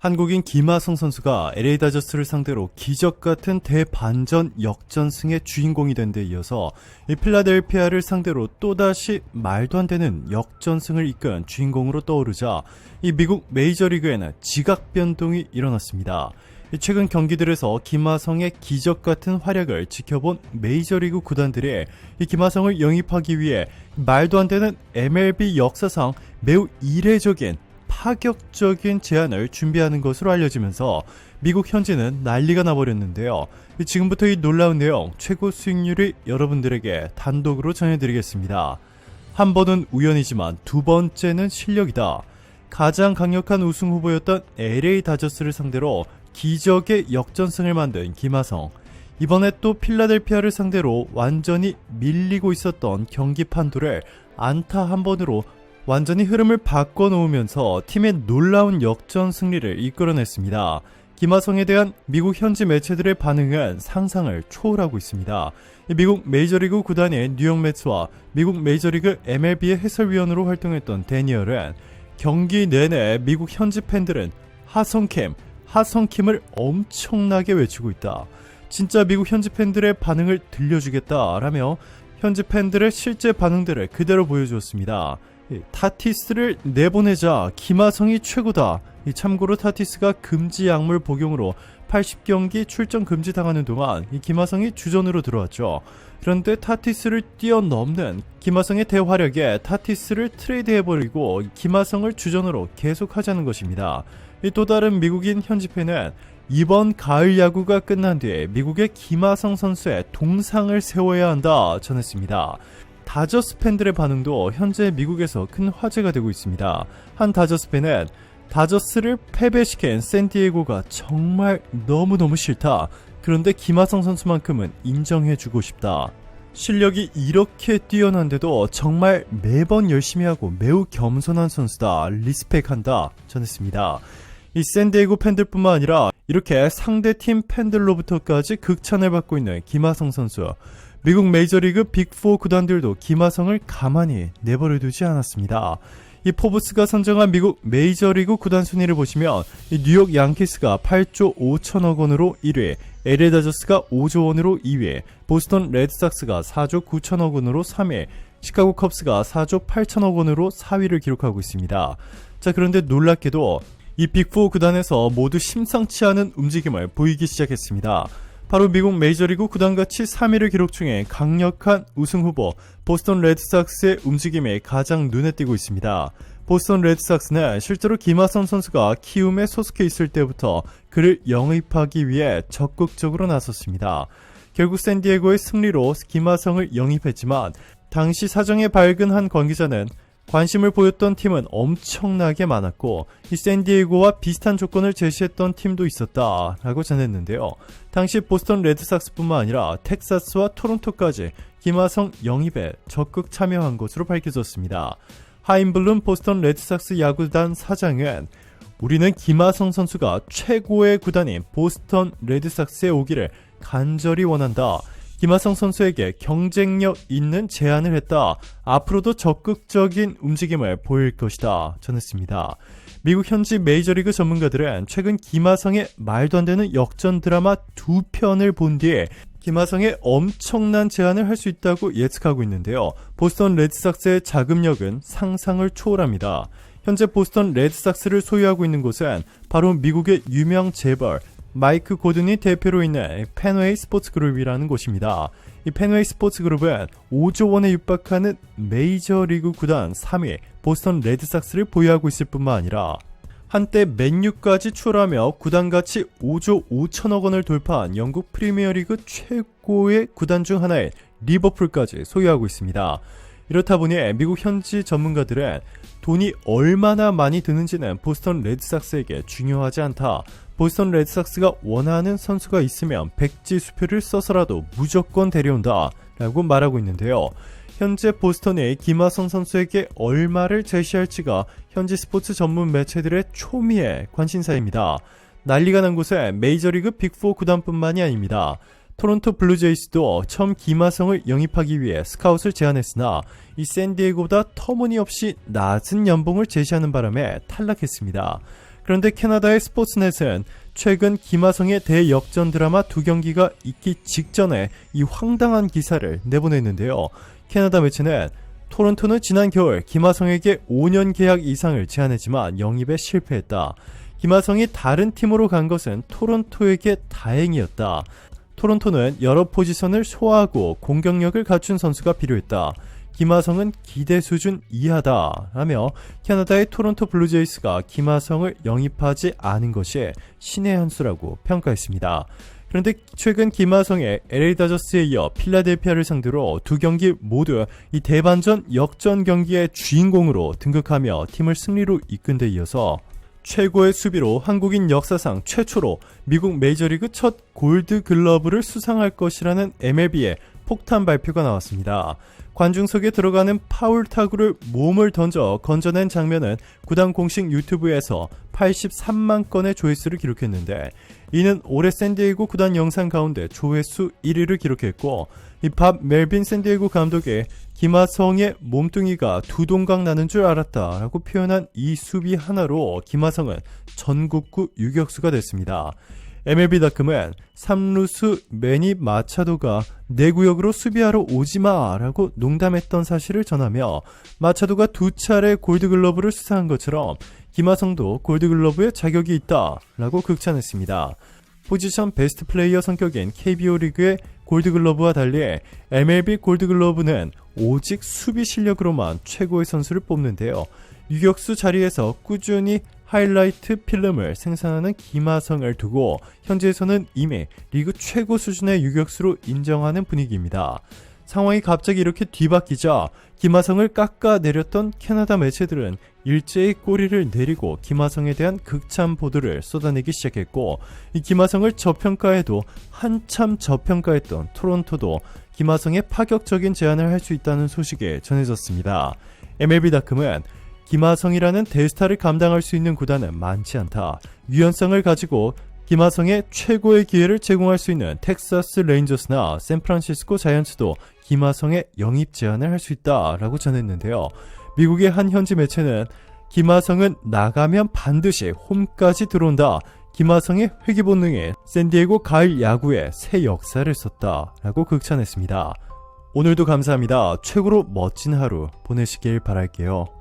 한국인 김하성 선수가 LA 다저스를 상대로 기적 같은 대반전 역전승의 주인공이 된 데 이어서 이 필라델피아를 상대로 또다시 말도 안 되는 역전승을 이끈 주인공으로 떠오르자 이 미국 메이저리그에는 지각 변동이 일어났습니다. 이 최근 경기들에서 김하성의 기적 같은 활약을 지켜본 메이저리그 구단들이 이 김하성을 영입하기 위해 말도 안 되는 MLB 역사상 매우 이례적인 파격적인 제안을 준비하는 것으로 알려지면서 미국 현지는 난리가 나버렸는데요. 지금부터 이 놀라운 내용 최고 수익률이 여러분들에게 단독으로 전해드리겠습니다. 한 번은 우연이지만 두 번째는 실력이다. 가장 강력한 우승 후보였던 LA 다저스를 상대로 기적의 역전승을 만든 김하성. 이번에 또 필라델피아를 상대로 완전히 밀리고 있었던 경기 판도를 안타 한 번으로 완전히 흐름을 바꿔놓으면서 팀의 놀라운 역전 승리를 이끌어냈습니다. 김하성에 대한 미국 현지 매체들의 반응은 상상을 초월하고 있습니다. 미국 메이저리그 구단의 뉴욕 매츠와 미국 메이저리그 MLB의 해설위원으로 활동했던 데니얼은 경기 내내 미국 현지 팬들은 하성캠, 하성킴을 엄청나게 외치고 있다. 진짜 미국 현지 팬들의 반응을 들려주겠다라며 현지 팬들의 실제 반응들을 그대로 보여주었습니다. 타티스를 내보내자 김하성이 최고다. 참고로 타티스가 금지 약물 복용으로 80경기 출전 금지 당하는 동안 이 김하성이 주전으로 들어왔죠. 그런데 타티스를 뛰어넘는 김하성의 대화력에 타티스를 트레이드해버리고 김하성을 주전으로 계속하자는 것입니다. 또 다른 미국인 현지 팬은 이번 가을 야구가 끝난 뒤에 미국의 김하성 선수의 동상을 세워야 한다 전했습니다. 다저스 팬들의 반응도 현재 미국에서 큰 화제가 되고 있습니다. 한 다저스 팬은 다저스를 패배시킨 샌디에고가 정말 너무너무 싫다. 그런데 김하성 선수만큼은 인정해주고 싶다. 실력이 이렇게 뛰어난데도 정말 매번 열심히 하고 매우 겸손한 선수다. 리스펙한다. 전했습니다. 이 샌디에고 팬들뿐만 아니라 이렇게 상대 팀 팬들로부터까지 극찬을 받고 있는 김하성 선수. 미국 메이저리그 빅4 구단들도 김하성을 가만히 내버려 두지 않았습니다. 이 포브스가 선정한 미국 메이저리그 구단 순위를 보시면 뉴욕 양키스가 8조 5천억 원으로 1위, LA 다저스가 5조 원으로 2위, 보스턴 레드삭스가 4조 9천억 원으로 3위, 시카고 컵스가 4조 8천억 원으로 4위를 기록하고 있습니다. 자 그런데 놀랍게도 이 빅4 구단에서 모두 심상치 않은 움직임을 보이기 시작했습니다. 바로 미국 메이저리그 구단같이 3위를 기록 중에 강력한 우승 후보 보스턴 레드삭스의 움직임이 가장 눈에 띄고 있습니다. 보스턴 레드삭스는 실제로 김하성 선수가 키움에 소속해 있을 때부터 그를 영입하기 위해 적극적으로 나섰습니다. 결국 샌디에고의 승리로 김하성을 영입했지만 당시 사정에 밝은 한 관계자는 관심을 보였던 팀은 엄청나게 많았고 이 샌디에고와 비슷한 조건을 제시했던 팀도 있었다라고 전했는데요. 당시 보스턴 레드삭스뿐만 아니라 텍사스와 토론토까지 김하성 영입에 적극 참여한 것으로 밝혀졌습니다. 하인블룸 보스턴 레드삭스 야구단 사장은 우리는 김하성 선수가 최고의 구단인 보스턴 레드삭스에 오기를 간절히 원한다. 김하성 선수에게 경쟁력 있는 제안을 했다. 앞으로도 적극적인 움직임을 보일 것이다. 전했습니다. 미국 현지 메이저리그 전문가들은 최근 김하성의 말도 안 되는 역전 드라마 두 편을 본 뒤에 김하성의 엄청난 제안을 할 수 있다고 예측하고 있는데요. 보스턴 레드삭스의 자금력은 상상을 초월합니다. 현재 보스턴 레드삭스를 소유하고 있는 곳은 바로 미국의 유명 재벌 마이크 고든이 대표로 있는 펜웨이 스포츠 그룹이라는 곳입니다. 이 펜웨이 스포츠 그룹은 5조 원에 육박하는 메이저리그 구단 3위 보스턴 레드삭스를 보유하고 있을 뿐만 아니라 한때 맨유까지 출하며 구단 가치 5조 5천억 원을 돌파한 영국 프리미어리그 최고의 구단 중 하나인 리버풀까지 소유하고 있습니다. 이렇다 보니 미국 현지 전문가들은 돈이 얼마나 많이 드는지는 보스턴 레드삭스에게 중요하지 않다. 보스턴 레드삭스가 원하는 선수가 있으면 백지 수표를 써서라도 무조건 데려온다 라고 말하고 있는데요. 현재 보스턴이 김하성 선수에게 얼마를 제시할지가 현지 스포츠 전문 매체들의 초미의 관심사입니다. 난리가 난 곳에 메이저리그 빅4 구단뿐만이 아닙니다. 토론토 블루제이스도 처음 김하성을 영입하기 위해 스카웃을 제안했으나 이 샌디에고보다 터무니없이 낮은 연봉을 제시하는 바람에 탈락했습니다. 그런데 캐나다의 스포츠넷은 최근 김하성의 대역전 드라마 두 경기가 있기 직전에 이 황당한 기사를 내보냈는데요. 캐나다 매체는 토론토는 지난 겨울 김하성에게 5년 계약 이상을 제안했지만 영입에 실패했다. 김하성이 다른 팀으로 간 것은 토론토에게 다행이었다. 토론토는 여러 포지션을 소화하고 공격력을 갖춘 선수가 필요했다. 김하성은 기대 수준 이하다 라며 캐나다의 토론토 블루제이스가 김하성을 영입하지 않은 것이 신의 한 수라고 평가했습니다. 그런데 최근 김하성의 LA 다저스에 이어 필라델피아를 상대로 두 경기 모두 이 대반전 역전 경기의 주인공으로 등극하며 팀을 승리로 이끈 데 이어서 최고의 수비로 한국인 역사상 최초로 미국 메이저리그 첫 골드 글러브를 수상할 것이라는 MLB의 폭탄 발표가 나왔습니다. 관중석에 들어가는 파울 타구를 몸을 던져 건져낸 장면은 구단 공식 유튜브에서 83만 건의 조회수를 기록했는데 이는 올해 샌디에이고 구단 영상 가운데 조회수 1위를 기록했고 이밥 멜빈 샌디에이고 감독의 김하성의 몸뚱이가 두 동강 나는 줄 알았다라고 표현한 이 수비 하나로 김하성은 전국구 유격수가 됐습니다. MLB닷컴은 삼루수 매니 마차도가 내 구역으로 수비하러 오지마 라고 농담했던 사실을 전하며 마차도가 두 차례 골드글러브를 수상한 것처럼 김하성도 골드글러브에 자격이 있다 라고 극찬했습니다. 포지션 베스트 플레이어 성격인 KBO 리그의 골드글러브와 달리 MLB 골드글러브는 오직 수비 실력으로만 최고의 선수를 뽑는데요. 유격수 자리에서 꾸준히 하이라이트 필름을 생산하는 김하성을 두고 현재에서는 이미 리그 최고 수준의 유격수로 인정하는 분위기입니다. 상황이 갑자기 이렇게 뒤바뀌자 김하성을 깎아내렸던 캐나다 매체들은 일제히 꼬리를 내리고 김하성에 대한 극찬 보도를 쏟아내기 시작했고 이 김하성을 저평가해도 한참 저평가했던 토론토도 김하성의 파격적인 제안을 할 수 있다는 소식이 전해졌습니다. MLB닷컴은 김하성이라는 대스타를 감당할 수 있는 구단은 많지 않다. 유연성을 가지고 김하성의 최고의 기회를 제공할 수 있는 텍사스 레인저스나 샌프란시스코 자이언츠도 김하성의 영입 제안을 할 수 있다라고 전했는데요. 미국의 한 현지 매체는 김하성은 나가면 반드시 홈까지 들어온다. 김하성의 회귀 본능에 샌디에고 가을 야구에 새 역사를 썼다라고 극찬했습니다. 오늘도 감사합니다. 최고로 멋진 하루 보내시길 바랄게요.